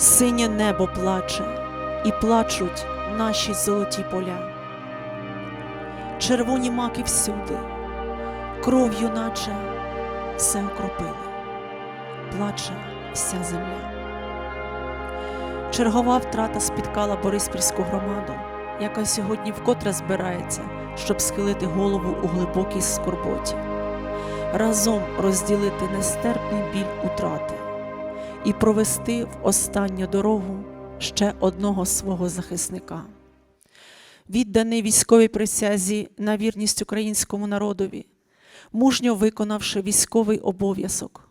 Синє небо плаче, і плачуть наші золоті поля. Червоні маки всюди, кров'ю наче все окропили, плаче вся земля. Чергова втрата спіткала Бориспільську громаду, яка сьогодні вкотре збирається, щоб схилити голову у глибокій скорботі, разом розділити нестерпний біль утрати і провести в останню дорогу ще одного свого захисника. Відданий військовій присязі на вірність українському народові, мужньо виконавши військовий обов'язок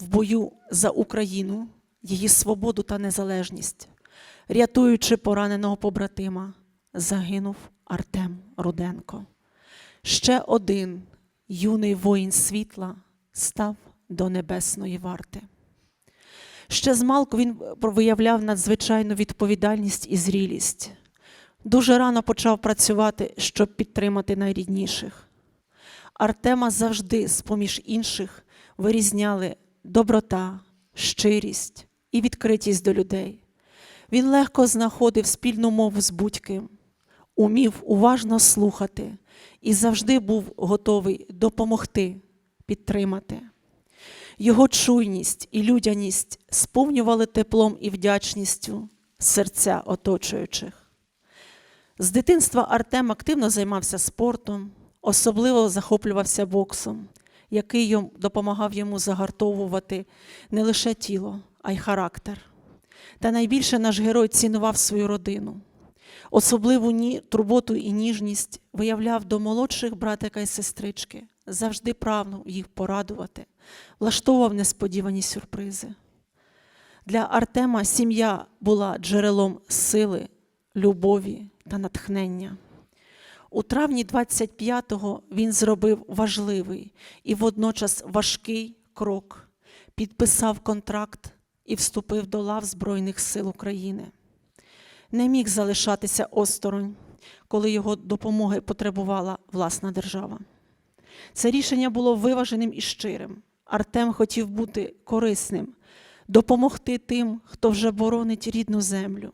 в бою за Україну, її свободу та незалежність, рятуючи пораненого побратима, загинув Артем Руденко. Ще один юний воїн світла став до небесної варти. Ще змалку він виявляв надзвичайну відповідальність і зрілість. Дуже рано почав працювати, щоб підтримати найрідніших. Артема завжди, з-поміж інших, вирізняли доброта, щирість і відкритість до людей. Він легко знаходив спільну мову з будь-ким, умів уважно слухати і завжди був готовий допомогти, підтримати. Його чуйність і людяність сповнювали теплом і вдячністю серця оточуючих. З дитинства Артем активно займався спортом, особливо захоплювався боксом, який допомагав йому загартовувати не лише тіло, а й характер. Та найбільше наш герой цінував свою родину. Особливу ні, турботу і ніжність виявляв до молодших братика і сестрички, завжди прагнув їх порадувати, влаштовував несподівані сюрпризи. Для Артема сім'я була джерелом сили, любові та натхнення. У травні 25-го він зробив важливий і водночас важкий крок, підписав контракт і вступив до лав Збройних сил України. Не міг залишатися осторонь, коли його допомоги потребувала власна держава. Це рішення було виваженим і щирим. Артем хотів бути корисним, допомогти тим, хто вже боронить рідну землю.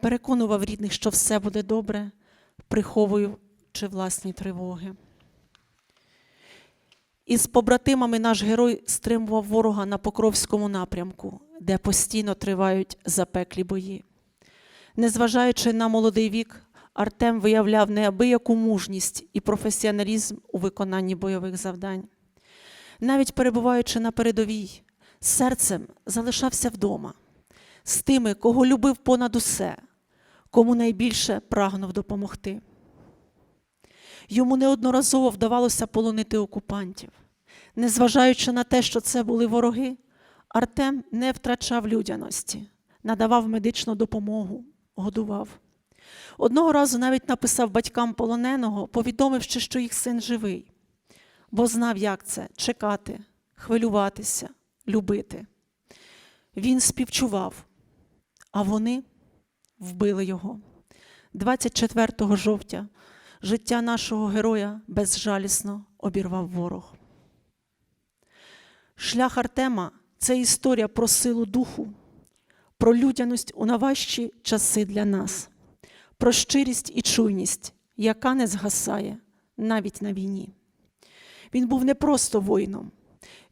Переконував рідних, що все буде добре, приховуючи власні тривоги. Із побратимами наш герой стримував ворога на Покровському напрямку, де постійно тривають запеклі бої. Незважаючи на молодий вік, Артем виявляв неабияку мужність і професіоналізм у виконанні бойових завдань. Навіть перебуваючи на передовій, серцем залишався вдома, з тими, кого любив понад усе, кому найбільше прагнув допомогти. Йому неодноразово вдавалося полонити окупантів. Незважаючи на те, що це були вороги, Артем не втрачав людяності, надавав медичну допомогу, годував. Одного разу навіть написав батькам полоненого, повідомивши, що їх син живий, бо знав, як це чекати, хвилюватися, любити. Він співчував, а вони вбили його. 24 жовтня життя нашого героя безжалісно обірвав ворог. Шлях Артема це історія про силу духу, про людяність у найважчі часи для нас, про щирість і чуйність, яка не згасає навіть на війні. Він був не просто воїном,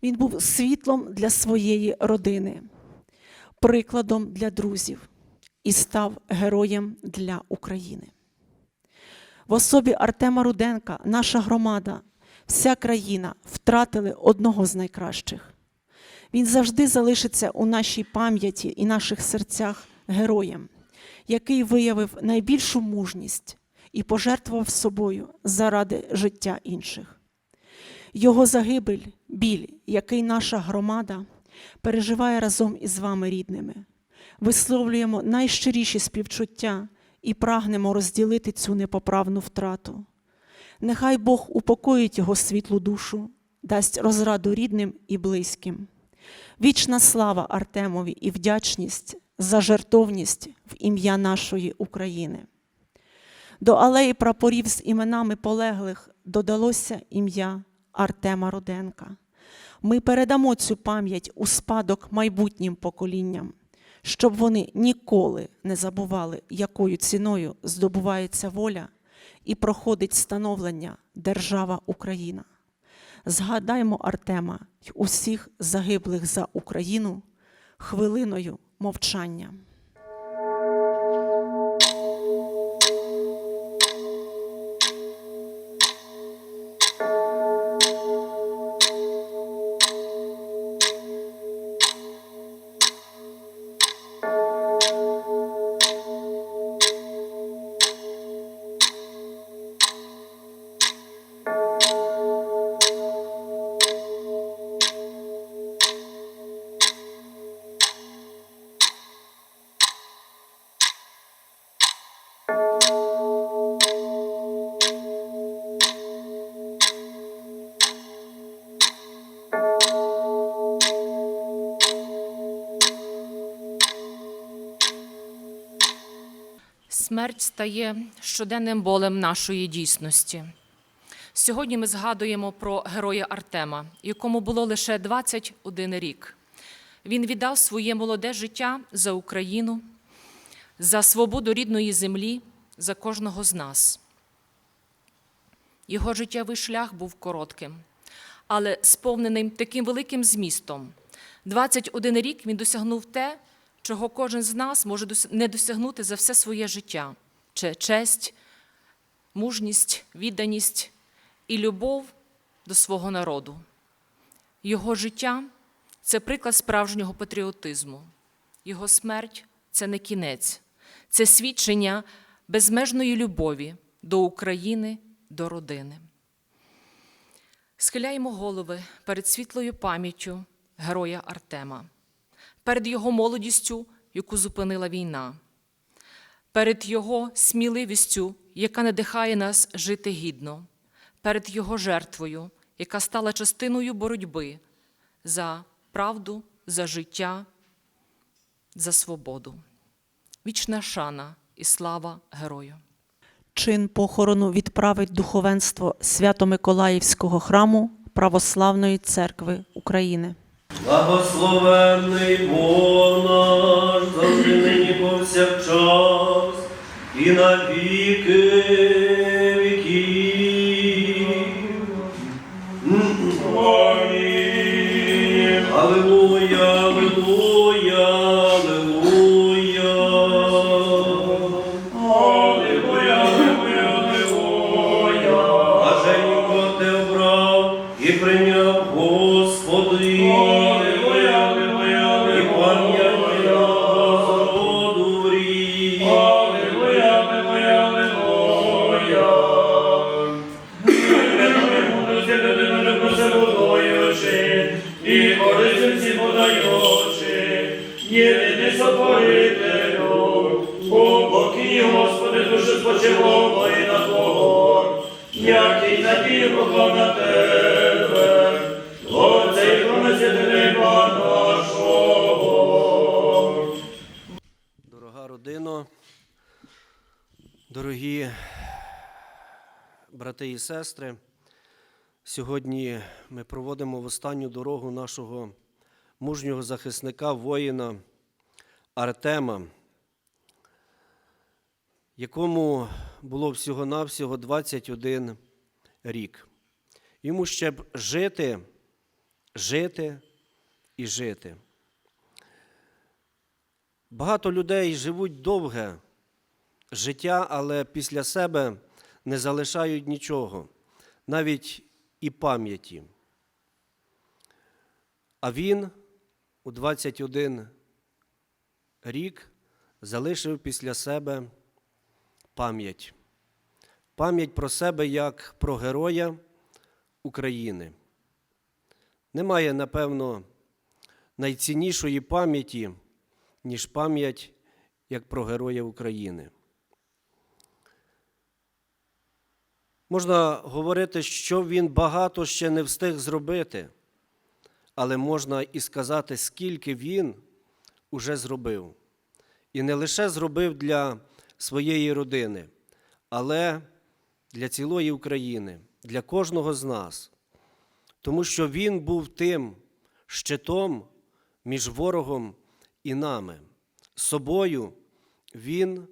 він був світлом для своєї родини, прикладом для друзів і став героєм для України. В особі Артема Руденка наша громада, вся країна втратили одного з найкращих. Він завжди залишиться у нашій пам'яті і наших серцях героєм, який виявив найбільшу мужність і пожертвував собою заради життя інших. Його загибель, біль, який наша громада переживає разом із вами рідними. Висловлюємо найщиріші співчуття і прагнемо розділити цю непоправну втрату. Нехай Бог упокоїть його світлу душу, дасть розраду рідним і близьким. Вічна слава Артемові і вдячність за жертовність в ім'я нашої України. До алеї прапорів з іменами полеглих додалося ім'я Артема Руденка. Ми передамо цю пам'ять у спадок майбутнім поколінням, щоб вони ніколи не забували, якою ціною здобувається воля і проходить становлення Держава Україна. Згадаймо Артема й усіх загиблих за Україну хвилиною мовчання. Смерть стає щоденним болем нашої дійсності. Сьогодні ми згадуємо про героя Артема, якому було лише 21 рік. Він віддав своє молоде життя за Україну, за свободу рідної землі, за кожного з нас. Його життєвий шлях був коротким, але сповненим таким великим змістом. 21 рік він досягнув те, чого кожен з нас може не досягнути за все своє життя: це честь, мужність, відданість і любов до свого народу. Його життя це приклад справжнього патріотизму. Його смерть це не кінець, це свідчення безмежної любові до України, до родини. Схиляємо голови перед світлою пам'яттю героя Артема, перед його молодістю, яку зупинила війна, перед його сміливістю, яка надихає нас жити гідно, перед його жертвою, яка стала частиною боротьби за правду, за життя, за свободу. Вічна шана і слава герою. Чин похорону відправить духовенство Свято-Миколаївського храму Православної церкви України. Благословенний Бог наш, завжди нині повсякчас, і на дорогі брати і сестри, сьогодні ми проводимо в останню дорогу нашого мужнього захисника, воїна Артема, якому було всього-навсього 21 рік. Йому ще б жити, жити і жити. Багато людей живуть довге життя, але після себе не залишають нічого, навіть і пам'яті. А він у 21 рік залишив після себе пам'ять. Пам'ять про себе як про героя України. Немає, напевно, найціннішої пам'яті, ніж пам'ять як про героя України. Можна говорити, що він багато ще не встиг зробити, але можна і сказати, скільки він уже зробив. І не лише зробив для своєї родини, але для цілої України, для кожного з нас. тому що він був тим щитом між ворогом і нами. Собою він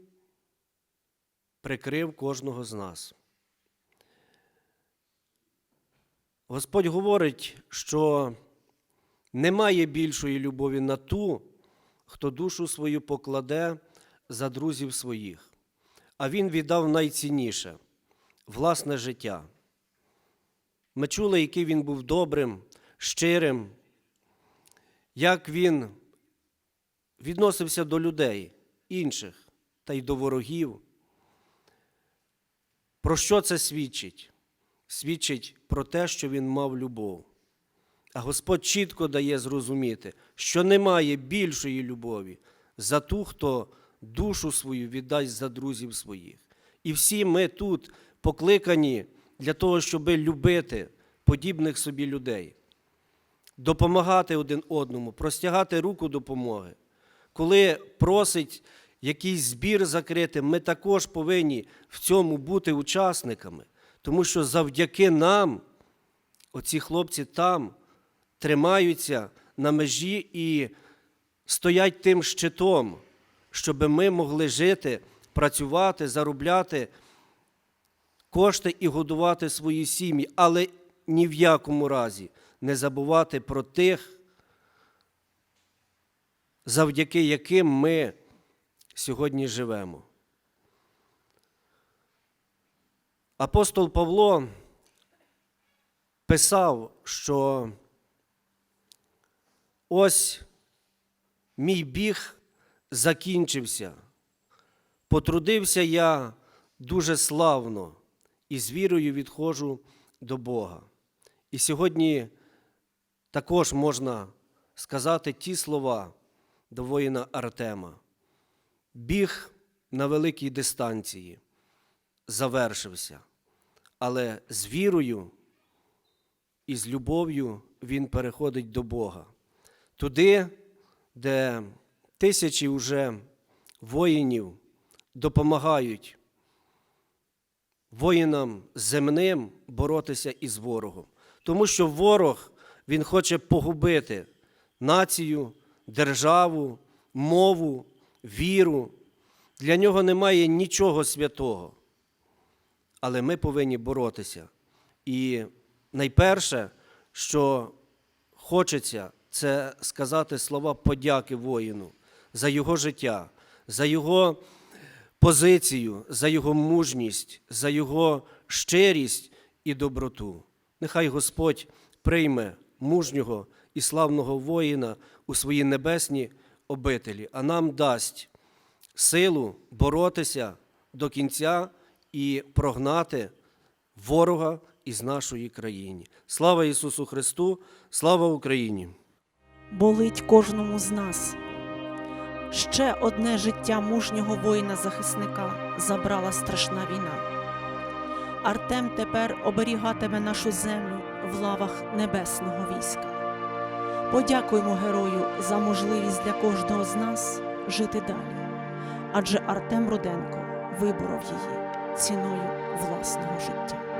прикрив кожного з нас. Господь говорить, що немає більшої любові на ту, хто душу свою покладе за друзів своїх, а Він віддав найцінніше власне життя. Ми чули, який він був добрим, щирим, як він відносився до людей інших та й до ворогів. Про що це свідчить? Свідчить про те, що він мав любов. А Господь чітко дає зрозуміти, що немає більшої любові за ту, хто душу свою віддасть за друзів своїх. І всі ми тут покликані для того, щоб любити подібних собі людей, допомагати один одному, простягати руку допомоги. Коли просить якийсь збір закрити, ми також повинні в цьому бути учасниками, тому що завдяки нам оці хлопці там тримаються на межі і стоять тим щитом, щоб ми могли жити, працювати, заробляти кошти і годувати свої сім'ї, але ні в якому разі не забувати про тих, завдяки яким ми сьогодні живемо. Апостол Павло писав, що ось мій біг закінчився. Потрудився я дуже славно і з вірою відходжу до Бога. І сьогодні також можна сказати ті слова до воїна Артема. Біг на великій дистанції завершився, але з вірою і з любов'ю він переходить до Бога. Туди, де тисячі вже воїнів допомагають воїнам земним боротися із ворогом. Тому що ворог він хоче погубити націю, державу, мову, віру. Для нього немає нічого святого. Але ми повинні боротися. І найперше, що хочеться, це сказати слова подяки воїну за його життя, за його позицію, за його мужність, за його щирість і доброту. Нехай Господь прийме мужнього і славного воїна у свої небесні обителі, а нам дасть силу боротися до кінця і прогнати ворога із нашої країни. Слава Ісусу Христу, слава Україні! болить кожному з нас. Ще одне життя мужнього воїна-захисника забрала страшна війна. Артем тепер оберігатиме нашу землю в лавах небесного війська. Подякуємо герою за можливість для кожного з нас жити далі. Адже Артем Руденко виборов її ціною власного життя.